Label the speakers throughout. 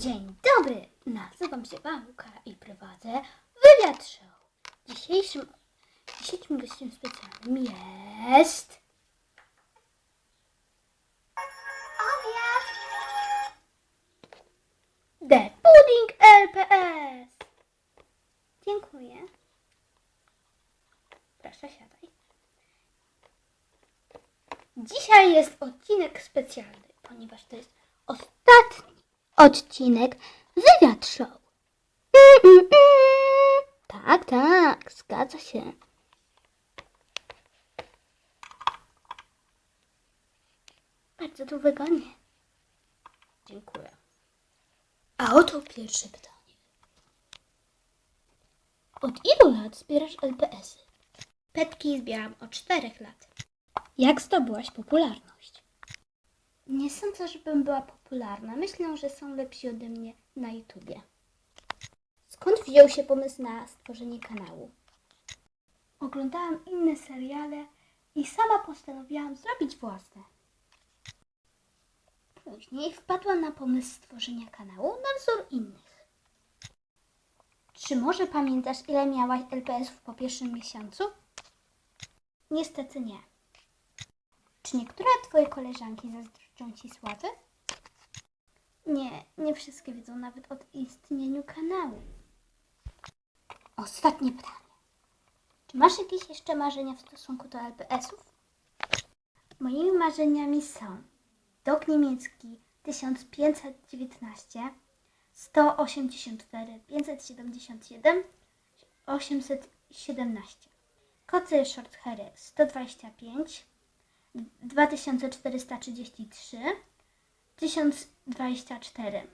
Speaker 1: Dzień dobry, nazywam się Bałuka i prowadzę wywiad show. Dzisiejszym, dzisiejszym gościem specjalnym jest... The Pudding LPS. Dziękuję. Proszę siadaj. Dzisiaj jest odcinek specjalny, ponieważ to jest ostatni odcinek Wywiad Show. Mm, mm, mm. Tak, tak, zgadza się. Bardzo tu wygodnie. Dziękuję. A oto pierwsze pytanie. Od ilu lat zbierasz LPS-y? Petki zbieram od czterech lat. Jak zdobyłaś popularność? Nie sądzę, żebym była popularna. Myślę, że są lepsi ode mnie na YouTubie. Skąd wziął się pomysł na stworzenie kanału? Oglądałam inne seriale i sama postanowiłam zrobić własne. Później wpadłam na pomysł stworzenia kanału na wzór innych. Czy może pamiętasz, ile miałaś LPS-ów po pierwszym miesiącu? Niestety nie. Czy niektóre twoje koleżanki zazdroszczą ci sławy? Nie, nie wszystkie wiedzą nawet o istnieniu kanału. Ostatnie pytanie. Czy masz jakieś jeszcze marzenia w stosunku do LPS-ów? Moimi marzeniami są dok niemiecki 1519, 184, 577, 817. Kocy shorthairy 125, 2433, 1024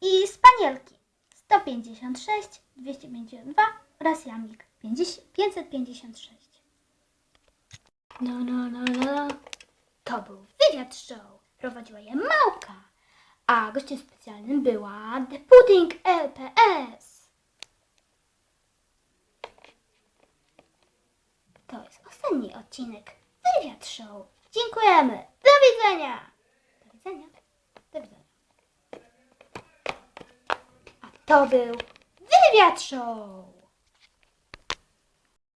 Speaker 1: i spanielki 156, 252 oraz jamik 50 556. No, no, no, no. To był wywiad show. Prowadziła je Małka, a gościem specjalnym była The Pudding LPS. To jest ostatni odcinek Wywiad Show. Dziękujemy. Do widzenia. Do widzenia. Do widzenia. A to był Wywiad Show.